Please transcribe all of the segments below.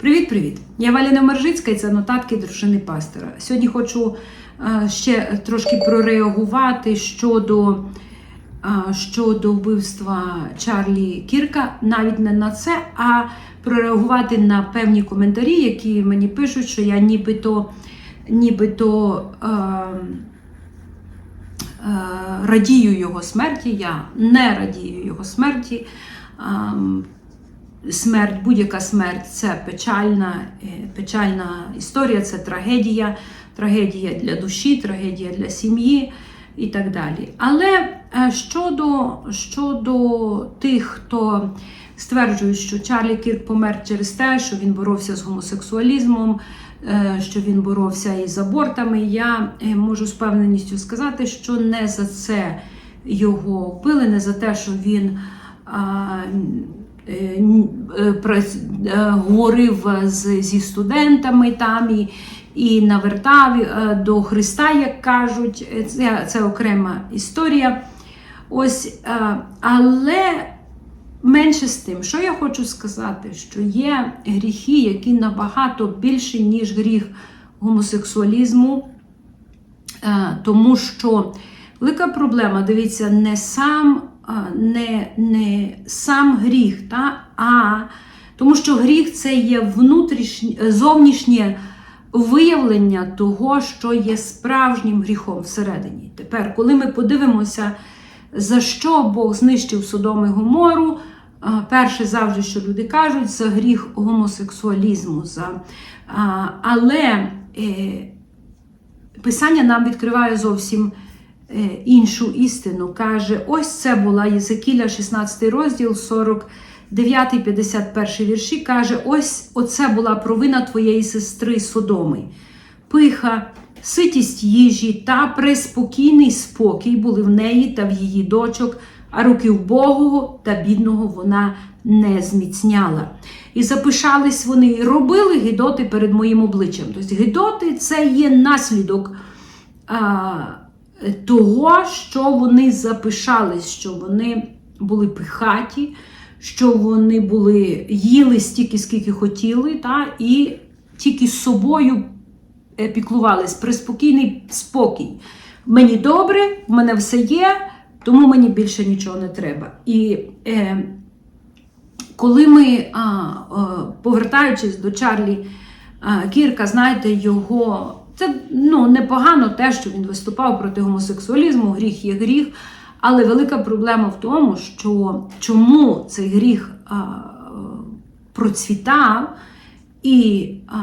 Привіт-привіт! Я Валіна Мержицька і це нотатки дружини пастора. Сьогодні хочу е, ще трошки прореагувати щодо, е, щодо вбивства Чарлі Кірка, навіть не на це, а прореагувати на певні коментарі, які мені пишуть, що я нібито, нібито е, е, радію його смерті. Я не радію його смерті. Ем, Смерть, будь-яка смерть це печальна, е, печальна історія, це трагедія, трагедія для душі, трагедія для сім'ї і так далі. Але е, щодо, щодо тих, хто стверджує, що Чарлі Кірк помер через те, що він боровся з гомосексуалізмом, е, що він боровся із абортами, я можу з певненістю сказати, що не за це його вбили, не за те, що він. а, говорив з, зі студентами там і, і навертав е, до Христа, як кажуть. Е, Це, це окрема історія. Ось, е, але менше з тим, що я хочу сказати, що є гріхи, які набагато більші, ніж гріх гомосексуалізму. Е, тому що велика проблема, дивіться, не сам, е, не, не сам гріх, та, а тому що гріх це є зовнішнє виявлення того, що є справжнім гріхом всередині. Тепер, коли ми подивимося, за що Бог знищив Содом і Гомору, перше завжди, що люди кажуть, за гріх гомосексуалізму. За, а, але е, Писання нам відкриває зовсім іншу істину. Каже, ось це була Єзекіля, 16 розділ, 49, 51 вірші. Каже, ось оце була провина твоєї сестри Содоми. Пиха, ситість їжі та преспокійний спокій були в неї та в її дочок, а руки вбогого та бідного вона не зміцняла. І запишались вони, і робили гидоти перед моїм обличчям. Тобто гидоти це є наслідок а, того, що вони запишались, що вони були пихаті, що вони були їли стільки, скільки хотіли, та, і тільки з собою е, піклувались, приспокійний спокій. Мені добре, в мене все є, тому мені більше нічого не треба. І е, коли ми, а, повертаючись до Чарлі а, Кірка, знаєте, його. Це ну, непогано те, що він виступав проти гомосексуалізму, гріх є гріх. Але велика проблема в тому, що чому цей гріх а, процвітав і а,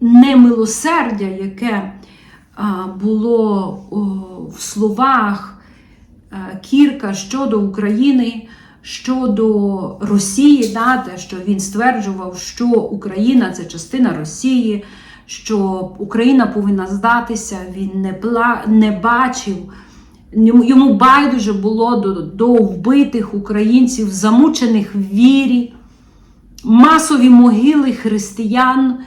немилосердя, яке а, було о, в словах е, Кірка щодо України, щодо Росії, да, те, що він стверджував, що Україна це частина Росії, що Україна повинна здатися, він не, пла, не бачив. Йому байдуже було до, до вбитих українців, замучених в вірі, масові могили християн,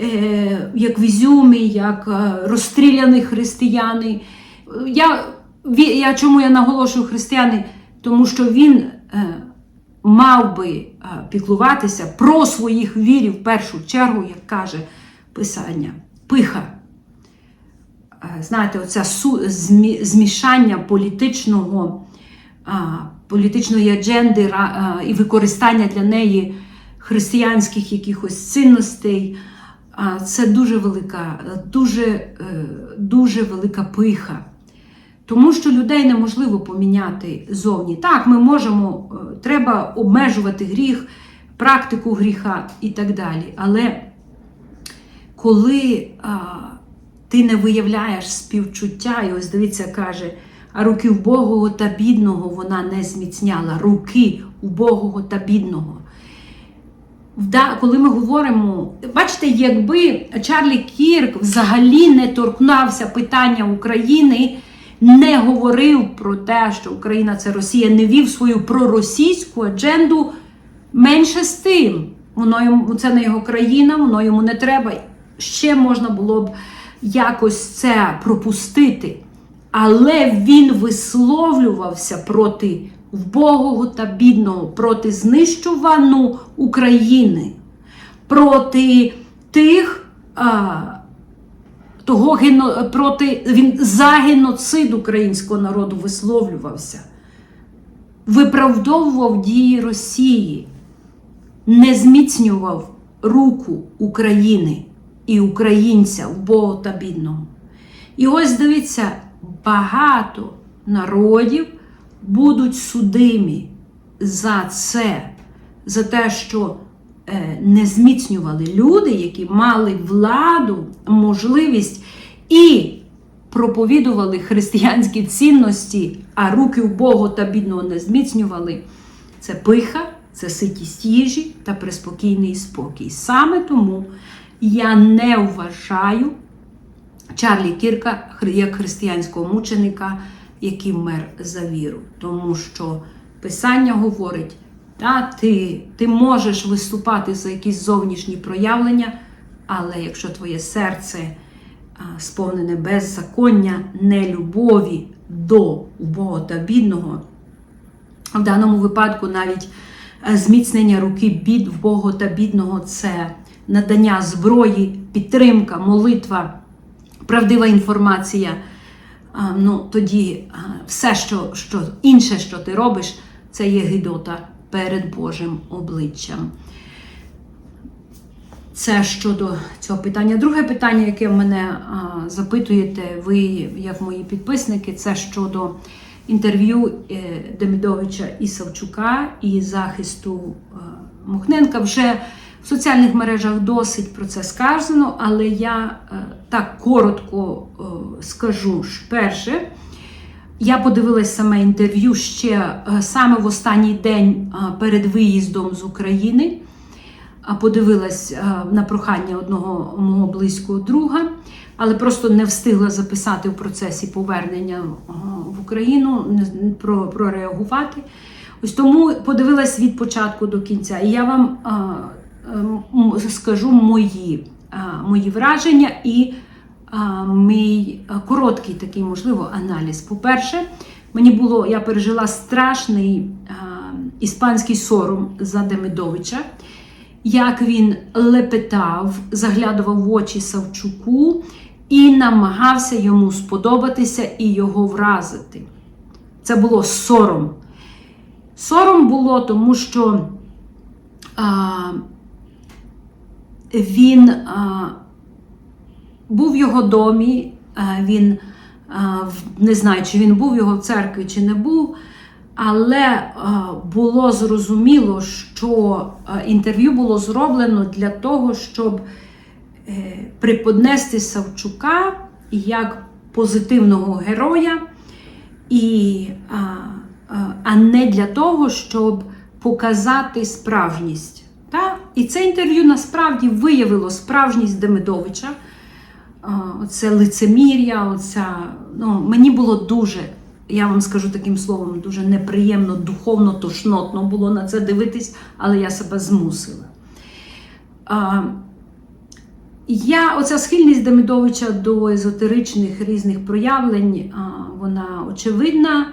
е, як в як е, розстріляні християни. Я, я чому я наголошую християни? Тому що він е, мав би е, піклуватися про своїх вірів в першу чергу, як каже Писання, пиха. Е, знаєте, оця змішання політичного, політичної адженди і використання для неї християнських якихось цінностей. Це дуже велика, дуже, е, дуже велика пиха. Тому що людей неможливо поміняти зовні. Так, ми можемо, е, треба обмежувати гріх, практику гріха і так далі. Але коли а, ти не виявляєш співчуття, і ось дивіться, каже, а руки вбогого та бідного вона не зміцняла. Руки убогого та бідного. Коли ми говоримо, бачите, якби Чарлі Кірк взагалі не торкнався питання України, не говорив про те, що Україна це Росія, не вів свою проросійську адженду, менше з тим. Воно йому це не його країна, воно йому не треба. Ще можна було б якось це пропустити. Але він висловлювався проти вбогого та бідного, проти знищувану України. проти тих. А, того гено... проти він за геноцид українського народу висловлювався, виправдовував дії Росії, не зміцнював руку України і українця вбого та бідного. І ось дивіться, багато народів будуть судимі за це, за те, що е, не зміцнювали люди, які мали владу, можливість і проповідували християнські цінності, а руки у Бога та бідного не зміцнювали. Це пиха, це ситість їжі та приспокійний спокій. Саме тому я не вважаю Чарлі Кірка як християнського мученика, який вмер за віру. Тому що Писання говорить, та, ти, ти можеш виступати за якісь зовнішні проявлення, але якщо твоє серце сповнене беззаконня, нелюбові до убого та бідного, в даному випадку навіть зміцнення руки бід вбого та бідного це надання зброї, підтримка, молитва, правдива інформація. Ну, тоді все, що, що інше, що ти робиш, це є гидота перед Божим обличчям. Це щодо цього питання. Друге питання, яке в мене а, запитуєте, ви, як мої підписники, це щодо інтерв'ю е, Демідовича і Савчука і захисту е, Мохненка. Вже в соціальних мережах досить про це сказано, але я е, так коротко е, скажу. Перше, я подивилась саме інтерв'ю ще е, саме в останній день перед виїздом з України. А подивилась на прохання одного мого близького друга, але просто не встигла записати в процесі повернення в Україну, прореагувати. Ось тому подивилась від початку до кінця. І я вам скажу мої, мої враження і мій короткий такий, можливо, аналіз. По-перше, мені було, я пережила страшний іспанський сором за Демидовича як він лепетав, заглядував в очі Савчуку і намагався йому сподобатися і його вразити. Це було сором. Сором було, тому що він а, був в його домі, а, він а, не знаю, чи він був в його церкві, чи не був. Але е, було зрозуміло, що е, інтерв'ю було зроблено для того, щоб е, приподнести Савчука як позитивного героя, і, а не для того, щоб показати справжність. І це інтерв'ю насправді виявило справжність Демидовича. Оце лицемір'я, оця, ну, мені було дуже, я вам скажу таким словом, дуже неприємно, духовно, тошнотно було на це дивитись, але я себе змусила. Я, оця схильність Демидовича до езотеричних різних проявлень, вона очевидна,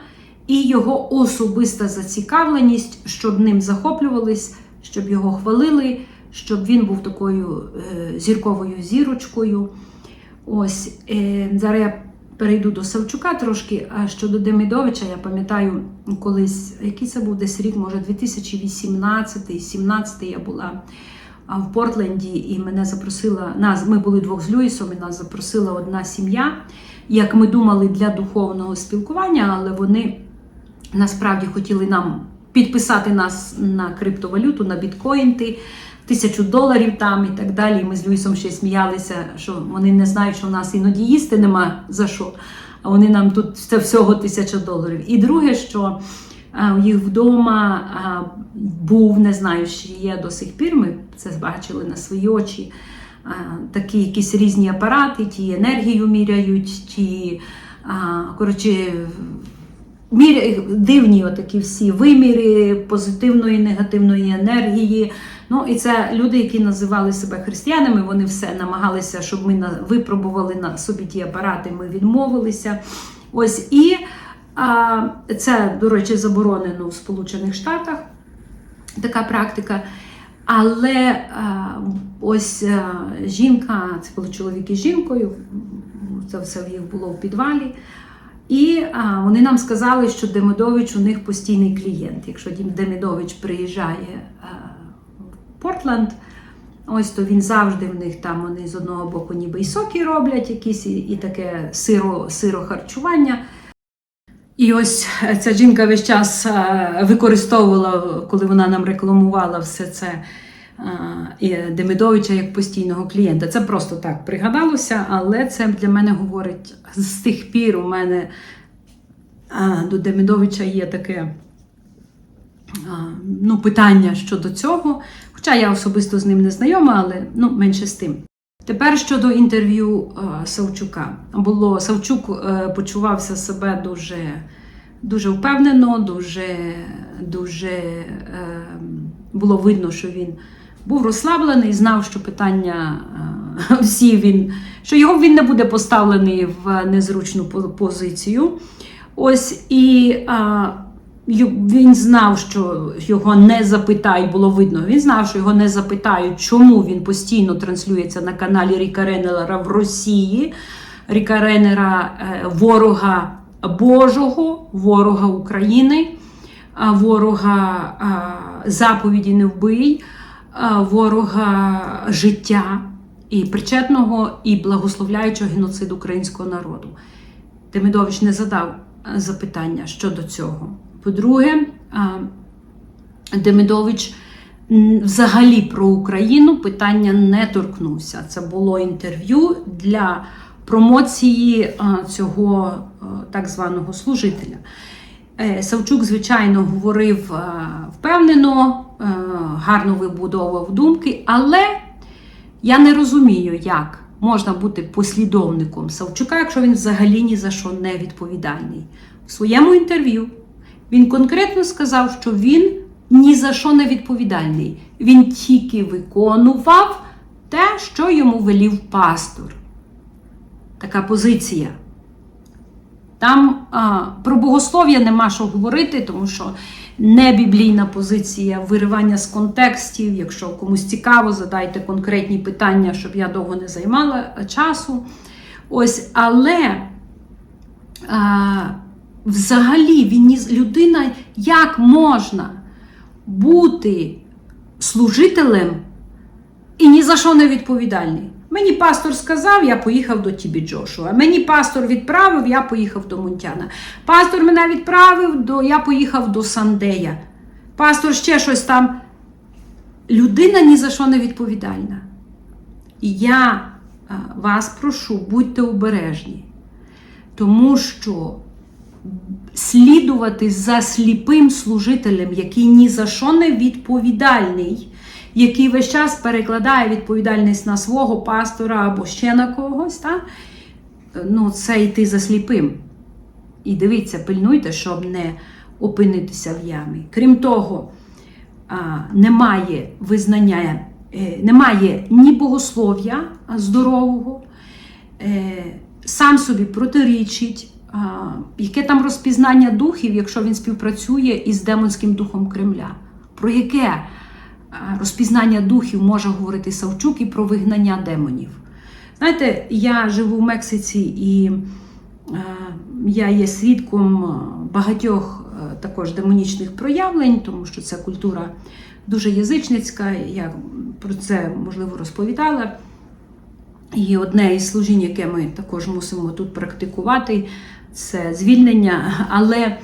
і його особиста зацікавленість, щоб ним захоплювались, щоб його хвалили, щоб він був такою е, зірковою зірочкою. Ось е, зараз я перейду до Савчука трошки. А щодо Демидовича, я пам'ятаю, колись, який це був десь рік, може 2018-17 я була а, в Портленді, і мене запросила нас. Ми були двох з Люїсом, і нас запросила одна сім'я, як ми думали, для духовного спілкування, але вони насправді хотіли нам підписати нас на криптовалюту, на біткоінти. Тисячу доларів там і так далі. Ми з Люїсом ще сміялися, що вони не знають, що у нас іноді їсти нема за що, а вони нам тут це всього тисяча доларів. І друге, що у їх вдома а, був, не знаю, чи є до сих пір. Ми це бачили на свої очі. а, Такі якісь різні апарати, ті енергію міряють, ті коротше. Міря... Дивні отакі всі виміри позитивної негативної енергії. Ну і це люди, які називали себе християнами. Вони все намагалися, щоб ми на... випробували на собі ті апарати. Ми відмовилися. Ось і а, це, до речі, заборонено в Сполучених Штатах така практика. Але а, ось а, жінка, це були чоловіки з жінкою, це все їх було в підвалі. І а, вони нам сказали, що Демидович у них постійний клієнт. Якщо Демидович приїжджає а, в Портленд, ось то він завжди в них там вони з одного боку ніби і соки роблять, якісь, і, і таке сиро, сиро харчування. І ось ця жінка весь час е, використовувала, коли вона нам рекламувала все це е, Демидовича як постійного клієнта. Це просто так пригадалося, але це для мене говорить з тих пір у мене до Демидовича є таке ну, питання щодо цього. Хоча я особисто з ним не знайома, але ну, менше з тим. Тепер щодо інтерв'ю Савчука. Було Савчук е, почувався себе дуже, дуже впевнено, дуже, дуже е, було видно, що він був розслаблений, знав, що питання е, всі він, що його він не буде поставлений в незручну позицію. Ось і а, він знав, що його не запитають, було видно. Він знав, що його не запитають, чому він постійно транслюється на каналі Ріка Реннера в Росії, Ріка Реннера е, ворога Божого, ворога України, ворога заповіді не вбий, ворога життя і причетного і благословляючого геноцид українського народу. Демидович не задав е, запитання щодо цього. По-друге, а, Демидович взагалі про Україну питання не торкнувся. Це було інтерв'ю для промоції цього так званого служителя. Е, Савчук, звичайно, говорив е, впевнено, е, гарно вибудовував думки, але я не розумію, як можна бути послідовником Савчука, якщо він взагалі ні за що не відповідальний. В своєму інтерв'ю він конкретно сказав, що він ні за що не відповідальний. Він тільки виконував те, що йому велів пастор. Така позиція. Там а, про богослов'я нема що говорити, тому що не біблійна позиція виривання з контекстів. Якщо комусь цікаво, задайте конкретні питання, щоб я довго не займала часу. Ось, але а, взагалі він людина, як можна бути служителем і ні за що не відповідальний. Мені пастор сказав, я поїхав до Тібі Джошуа. Мені пастор відправив, я поїхав до Мунтяна. Пастор мене відправив, до, я поїхав до Сандея. Пастор ще щось там. Людина ні за що не відповідальна. І я вас прошу, будьте обережні, тому що слідувати за сліпим служителем, який ні за що не відповідальний, який весь час перекладає відповідальність на свого пастора або ще на когось, та? ну, це йти за сліпим. І дивіться, пильнуйте, щоб не опинитися в ямі. Крім того, немає визнання, е, немає ні богослов'я здорового, е, сам собі протирічить, яке там розпізнання духів, якщо він співпрацює із демонським духом Кремля. Про яке розпізнання духів може говорити Савчук і про вигнання демонів? Знаєте, я живу в Мексиці і е, я є свідком е, багатьох е, також демонічних проявлень, тому що це культура дуже язичницька. Я про це можливо розповідала. І одне із служінь, яке ми також мусимо тут практикувати, це звільнення. Але,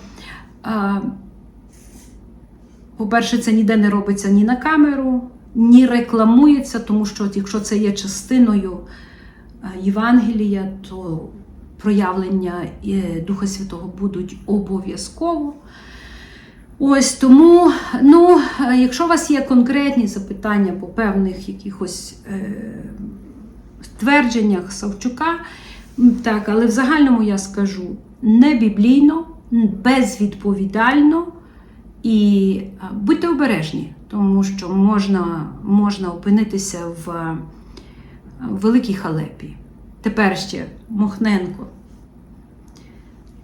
по-перше, це ніде не робиться ні на камеру, ні рекламується, тому що якщо це є частиною Євангелія, то проявлення е, Духа Святого будуть обов'язково. Ось тому, ну, якщо у вас є конкретні запитання по певних якихось е, твердженнях Савчука, так, але в загальному я скажу не біблійно, безвідповідально і будьте обережні, тому що можна, можна опинитися в великій халепі. Тепер ще Мохненко.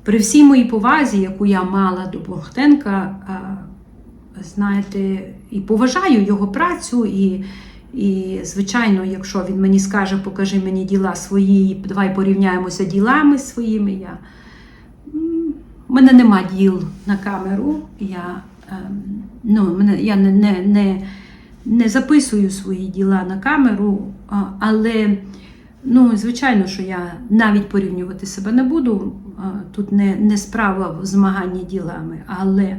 При всій моїй повазі, яку я мала до Богденка, знаєте, і поважаю його працю, і, і звичайно, якщо він мені скаже, покажи мені діла свої, давай порівняємося ділами своїми. Я, у мене нема діл на камеру. Я, ем, ну, мене, я не, не, не, не записую свої діла на камеру, але ну, звичайно, що я навіть порівнювати себе не буду. Тут не, не справа в змаганні ділами. Але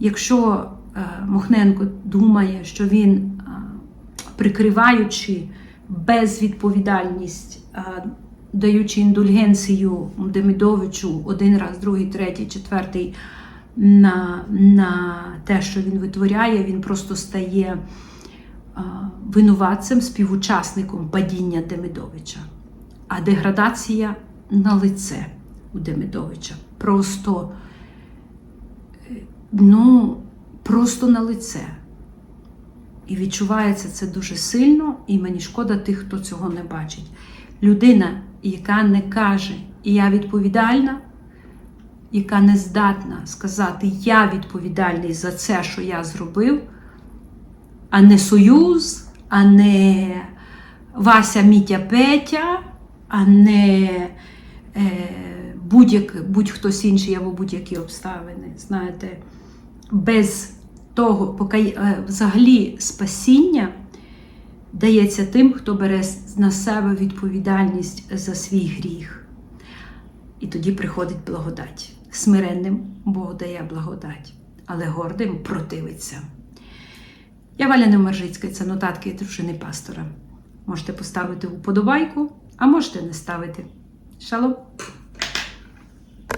якщо е, Мохненко думає, що він, прикриваючи безвідповідальність, даючи індульгенцію Демидовичу один раз, другий, третій, четвертий на, на те, що він витворяє, він просто стає винуватцем, співучасником падіння Демидовича. А деградація на лице у Демидовича. Просто, е, ну, просто на лице. І відчувається це дуже сильно, і мені шкода тих, хто цього не бачить. Людина, яка не каже, і я відповідальна, яка не здатна сказати, я відповідальний за це, що я зробив, а не Союз, а не Вася Мітя Петя, а не е, будь-хтось інший або будь-які обставини. Знаєте, без того, поки е, взагалі спасіння дається тим, хто бере на себе відповідальність за свій гріх. І тоді приходить благодать. Смиренним Бог дає благодать, але гордим противиться. Я Валя Немержицька, це нотатки дружини пастора. Можете поставити вподобайку, а можете не ставити. Шалом!